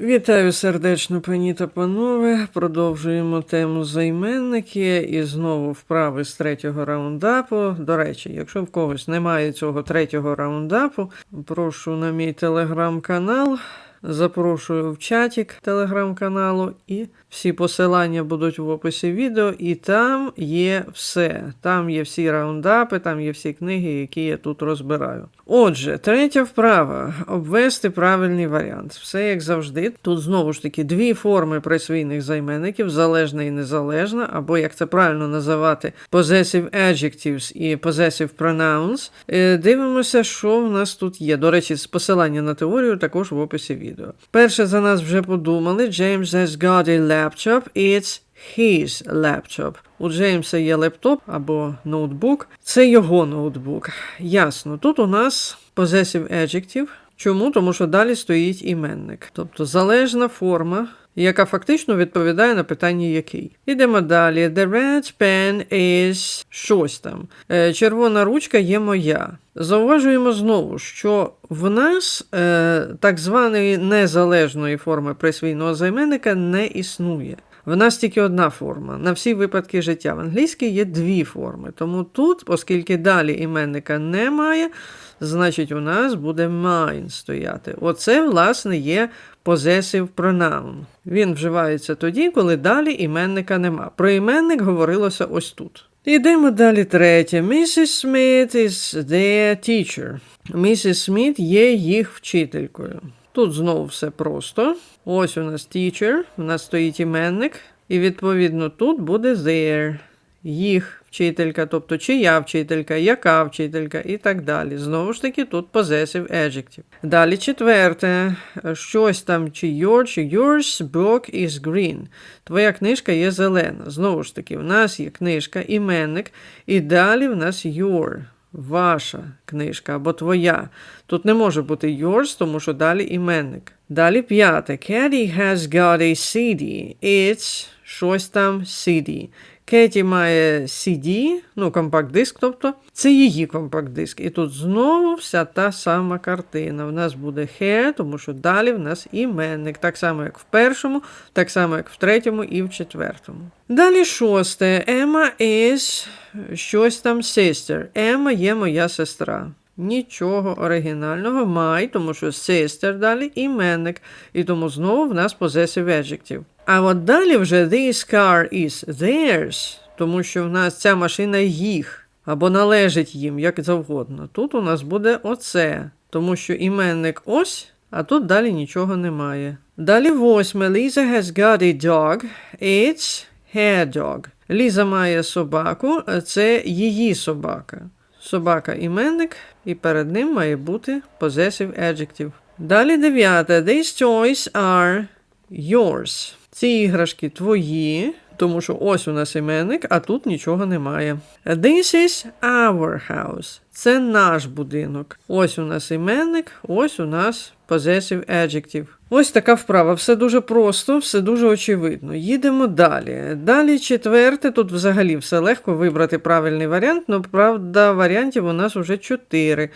Вітаю сердечно, пані та панове. Продовжуємо тему займенники і знову вправи з третього раундапу. До речі, якщо в когось немає цього третього раундапу, прошу на мій телеграм-канал. Запрошую в чатік телеграм-каналу, і всі посилання будуть в описі відео, і там є все. Там є всі раундапи, там є всі книги, які я тут розбираю. Отже, третя вправа обвести правильний варіант. Все як завжди. Тут знову ж таки дві форми присвійних займенників: залежна і незалежна, або як це правильно називати, possessive adjectives і possessive pronouns. Е, Дивимося, що в нас тут є. До речі, посилання на теорію також в описі відео. Перше за нас вже подумали. James has got a laptop. It's his laptop. У Джеймса є лептоп або ноутбук. Це його ноутбук. Ясно. Тут у нас possessive adjective. Чому? Тому що далі стоїть іменник. Тобто залежна форма, яка фактично відповідає на питання який. Ідемо далі. The red pen is щось там. Е, Червона ручка є моя. Зауважуємо знову, що в нас е, так званої незалежної форми присвійного займенника не існує. В нас тільки одна форма. На всі випадки життя. В англійській є дві форми. Тому тут, оскільки далі іменника немає, значить у нас буде mine стояти. Оце, власне, є possessive pronoun. Він вживається тоді, коли далі іменника нема. Про іменник говорилося ось тут. Йдемо далі третє. Mrs. Smith is their teacher. Mrs. Smith є їх вчителькою. Тут знову все просто. Ось у нас teacher, у нас стоїть іменник, і відповідно тут буде their. Їх вчителька, тобто чия вчителька, яка вчителька і так далі. Знову ж таки, тут possessive adjective. Далі четверте. Щось там чи your, чи yours book is green. Твоя книжка є зелена. Знову ж таки, в нас є книжка, іменник, і далі в нас your. Ваша книжка або твоя. Тут не може бути yours, тому що далі іменник. Далі п'яте. Caddy has got a CD. It's щось там CD. Кеті має CD, ну, компакт-диск, тобто, це її компакт-диск. І тут знову вся та сама картина. В нас буде hair, тому що далі в нас іменник. Так само, як в першому, так само, як в третьому і в четвертому. Далі шосте. Emma is щось там sister. Емма є моя сестра. Нічого оригінального май, тому що sister далі іменник. І тому знову в нас possessive adjective. А от далі вже this car is theirs, тому що в нас ця машина їх або належить їм, як завгодно. Тут у нас буде оце, тому що іменник ось, а тут далі нічого немає. Далі восьме. Lisa has got a dog. It's her dog. Ліза має собаку, це її собака. Собака іменник, і перед ним має бути possessive adjective. Далі дев'яте. These toys are yours. Ці іграшки твої, тому що ось у нас іменник, а тут нічого немає. This is our house. Це наш будинок. Ось у нас іменник, ось у нас possessive adjective. Ось така вправа. Все дуже просто, все дуже очевидно. Їдемо далі. Далі четверте, тут взагалі все легко вибрати правильний варіант, але правда, варіантів у нас вже чотири.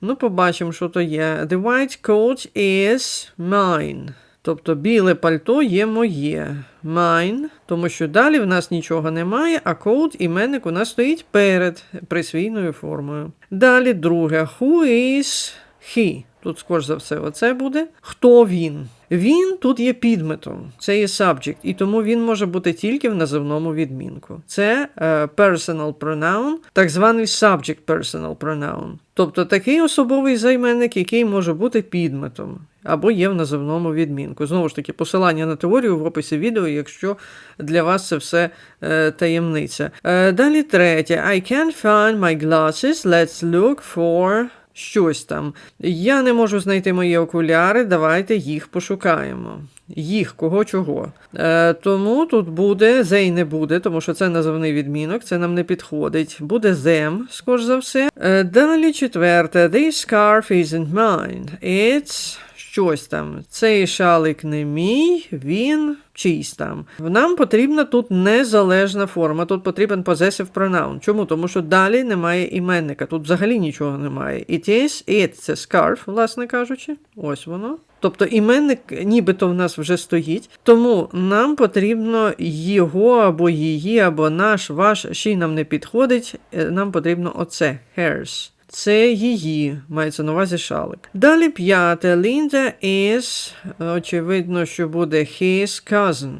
Ну, побачимо, що то є. The white coat is mine. Тобто біле пальто є моє. Mine, тому що далі в нас нічого немає, а coat іменник у нас стоїть перед присвійною формою. Далі друге. Who is he? Тут, скоріш за все, оце буде. Хто він? Він тут є підметом, це є subject, і тому він може бути тільки в називному відмінку. Це е, personal pronoun, так званий subject personal pronoun. Тобто такий особовий займенник, який може бути підметом. Або є в називному відмінку. Знову ж таки, посилання на теорію в описі відео, якщо для вас це все е, таємниця. Е, далі третє. I can't find my glasses. Let's look for щось там. Я не можу знайти мої окуляри, давайте їх пошукаємо. Їх, кого чого. Е, тому тут буде, they не буде, тому що це називний відмінок, це нам не підходить. Буде them, скоріш за все. Е, далі четверте. This scarf isn't mine. It's щось там. Цей шалик не мій, він чийсь там. Нам потрібна тут незалежна форма. Тут потрібен possessive pronoun. Чому? Тому що далі немає іменника. Тут взагалі нічого немає. It is, it – це scarf, власне кажучи. Ось воно. Тобто іменник нібито в нас вже стоїть, тому нам потрібно його або її, або наш, ваш, ще й нам не підходить. е, Нам потрібно оце hers. Це її, мається на увазі шалик. Далі п'яте. Лінда is, очевидно, що буде his cousin.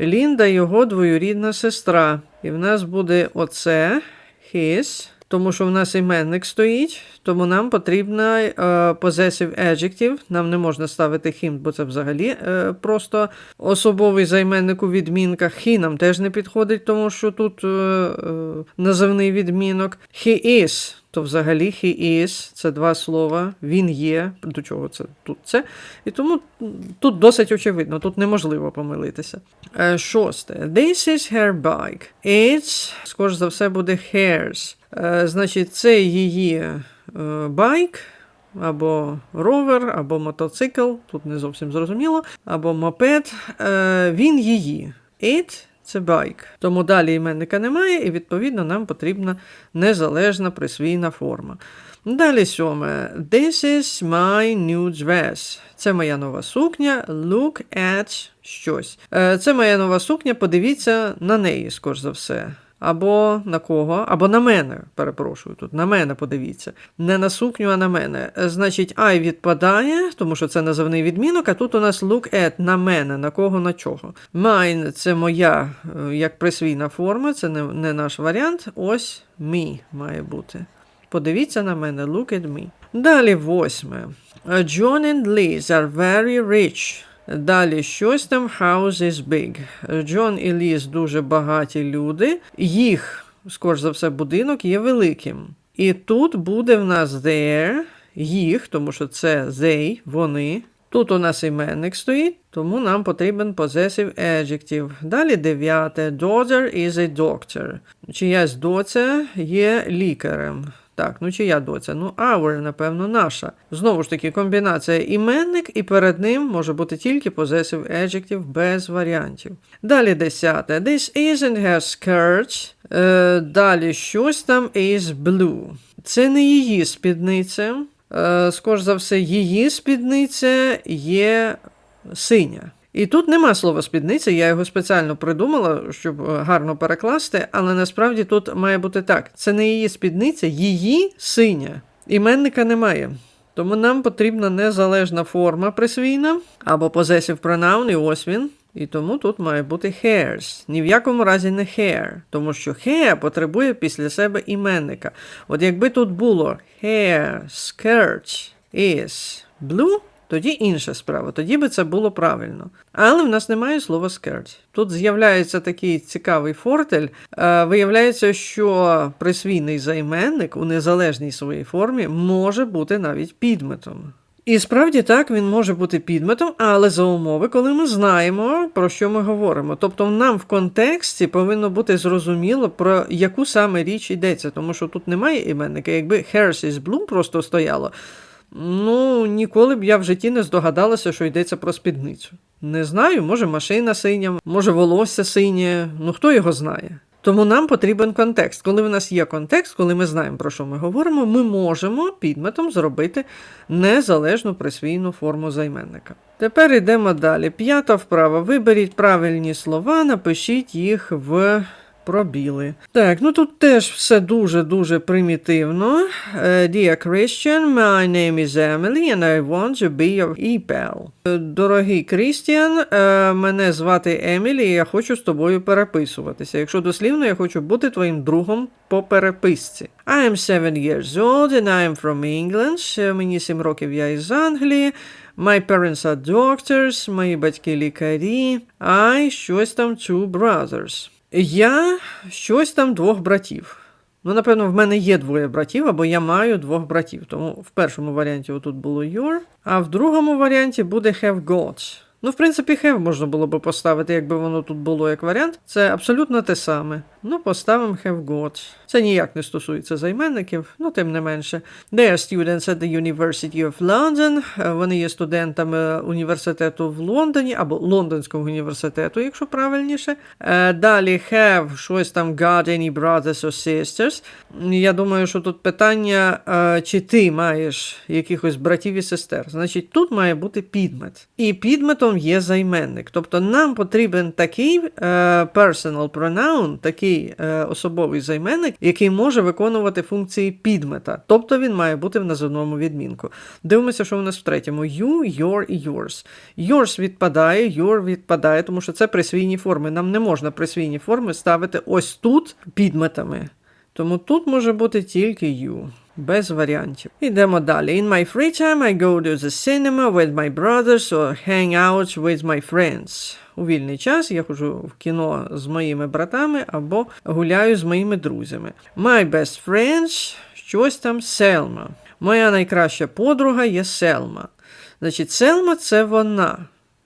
Лінда його двоюрідна сестра. І в нас буде оце his, тому що в нас іменник стоїть, тому нам потрібна е, possessive adjective. Нам не можна ставити him, бо це взагалі е, просто особовий займенник у відмінках. He нам теж не підходить, тому що тут е, е, називний відмінок. He is, то взагалі he is, це два слова. Він є. До чого це тут це? І тому тут досить очевидно, тут неможливо помилитися. Е, Шосте. This is her bike. It's, скоріш за все, буде hers. Е, Значить, це її е, байк. Або ровер, або мотоцикл, тут не зовсім зрозуміло, або мопед. Він її. It – це байк. Тому далі іменника немає, і відповідно нам потрібна незалежна присвійна форма. Далі сьоме. This is my new dress. Це моя нова сукня. Look at щось. Е, Це моя нова сукня. Подивіться на неї, скоріш за все. Або на кого, або на мене, перепрошую тут, на мене подивіться. Не на сукню, а на мене. Значить, I відпадає, тому що це називний відмінок, а тут у нас look at на мене, на кого, на чого. Mine – це моя е, як присвійна форма, це не, не наш варіант. Ось me має бути. Подивіться на мене, look at me. Далі восьме. John and Liz are very rich. Далі щось там house is big. Джон і Ліз дуже багаті люди. Їх, скоріш за все, будинок є великим. І тут буде в нас their, їх, тому що це they, вони. Тут у нас іменник стоїть, тому нам потрібен possessive adjective. Далі дев'яте. Daughter is a doctor. Чиясь доця є лікарем. Так, ну чия доця? Ну, our, напевно, наша. Знову ж таки, комбінація іменник, і перед ним може бути тільки possessive adjective без варіантів. Далі десяте. This isn't her skirt. Е, далі щось там is blue. Це не її спідниця. Е, скоріш за все, її спідниця є синя. І тут нема слова спідниця, я його спеціально придумала, щоб е, гарно перекласти, але насправді тут має бути так: це не її спідниця, її синя. Іменника немає. Тому нам потрібна незалежна форма присвійна або possessive pronoun, і ось він. І тому тут має бути hairs. Ні в якому разі не hair, тому що hair потребує після себе іменника. От якби тут було hair, skirt is blue, тоді інша справа, тоді би це було правильно. Але в нас немає слова skirt. Тут з'являється такий цікавий фортель. Е, виявляється, що присвійний займенник у незалежній своїй формі може бути навіть підметом. І справді так, він може бути підметом, але за умови, коли ми знаємо, про що ми говоримо. Тобто нам в контексті повинно бути зрозуміло, про яку саме річ йдеться, тому що тут немає іменника. Якби hers is blue просто стояло, ну ніколи б я в житті не здогадалася, що йдеться про спідницю. Не знаю, може машина синя, може волосся синє, ну хто його знає. Тому нам потрібен контекст. Коли в нас є контекст, коли ми знаємо, про що ми говоримо, ми можемо підметом зробити незалежну присвійну форму займенника. Тепер йдемо далі. П'ята вправа. Виберіть правильні слова, напишіть їх в пробіли. Так, ну тут теж все дуже-дуже примітивно. Е, Dear Christian, my name is Emily and I want to be your e-pal. Е, Дорогий Крістіан, е, мене звати Емілі, і я хочу з тобою переписуватися. Якщо дослівно, я хочу бути твоїм другом по переписці. I am seven years old and I am from England. Мені сім років, я із Англії. My parents are doctors, мої батьки лікарі. I щось там two brothers. Я щось там двох братів. Ну, напевно, в мене є двоє братів, або я маю двох братів. Тому в першому варіанті отут було your, а в другому варіанті буде have got. Ну, в принципі, have можна було би поставити, якби воно тут було як варіант. Це абсолютно те саме. Ну, поставимо have got. Це ніяк не стосується займенників, ну тим не менше. They are students at the University of London. Вони є студентами університету в Лондоні або Лондонського університету, якщо правильніше. Е, Далі have щось там got any brothers or sisters. Я думаю, що тут питання, е, чи ти маєш якихось братів і сестер. Значить, тут має бути підмет. І підметом є займенник. Тобто нам потрібен такий е, personal pronoun, такий е, особовий займенник, який може виконувати функції підмета. Тобто він має бути в називному відмінку. Дивимося, що у нас в третьому: you, your і yours. Yours відпадає, your відпадає, тому що це присвійні форми. Нам не можна присвійні форми ставити ось тут підметами. Тому тут може бути тільки you. Без варіантів. Ідемо далі. In my free time I go to the cinema with my brothers or hang out with my friends. У вільний час я ходжу в кіно з моїми братами або гуляю з моїми друзями. My best friends, щось там Селма. Моя найкраща подруга є Селма. Значить, Селма це вона.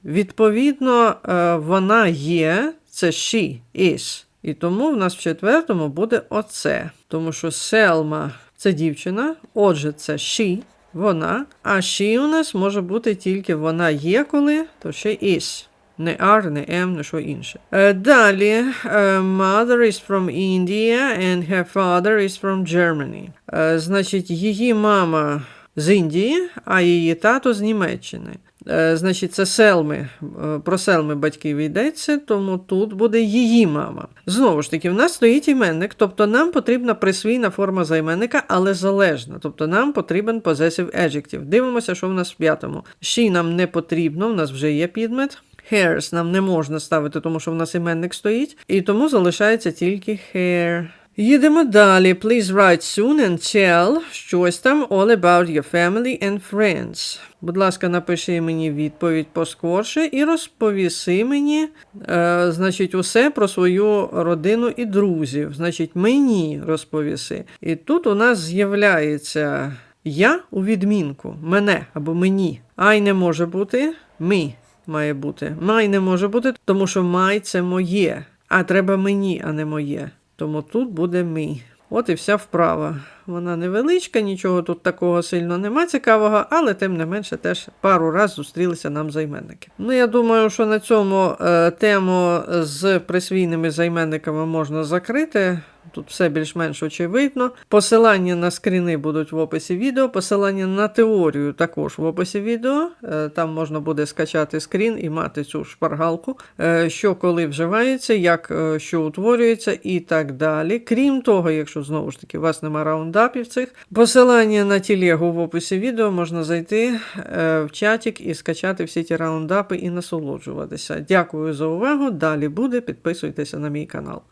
Відповідно, е, вона є, це she is. І тому в нас в четвертому буде оце. Тому що Селма це дівчина, отже, це she, вона. А she у нас може бути тільки вона є коли, то ще is. Не are, не am, не що інше. Е, Далі, е, mother is from India and her father is from Germany. Е, Значить, її мама з Індії, а її тато з Німеччини. Е, Значить, це селми. е, Про селми батьків йдеться, тому тут буде її мама. Знову ж таки, в нас стоїть іменник, тобто нам потрібна присвійна форма займенника, але залежна. Тобто нам потрібен possessive adjective. Дивимося, що в нас в п'ятому. She нам не потрібно, в нас вже є підмет. Hairs нам не можна ставити, тому що в нас іменник стоїть, і тому залишається тільки hair. Їдемо далі. Please write soon and tell щось там all about your family and friends. Будь ласка, напиши мені відповідь поскорше і розповіси мені, е, значить, усе про свою родину і друзів. Значить, мені розповіси. І тут у нас з'являється я у відмінку, мене або мені. I не може бути, me має бути. My не може бути, тому що my це моє, а треба мені, а не моє. Тому тут буде мій. От і вся вправа. Вона невеличка, нічого тут такого сильно нема цікавого, але тим не менше теж пару раз зустрілися нам займенники. Ну, я думаю, що на цьому е, тему з присвійними займенниками можна закрити. Тут все більш-менш очевидно. Посилання на скріни будуть в описі відео, посилання на теорію також в описі відео. Е, Там можна буде скачати скрін і мати цю шпаргалку, е, що коли вживається, як е, що утворюється і так далі. Крім того, якщо знову ж таки у вас нема раундапів цих, посилання на тілегу в описі відео можна зайти в чатик і скачати всі ті раундапи і насолоджуватися. Дякую за увагу. Далі буде. Підписуйтеся на мій канал.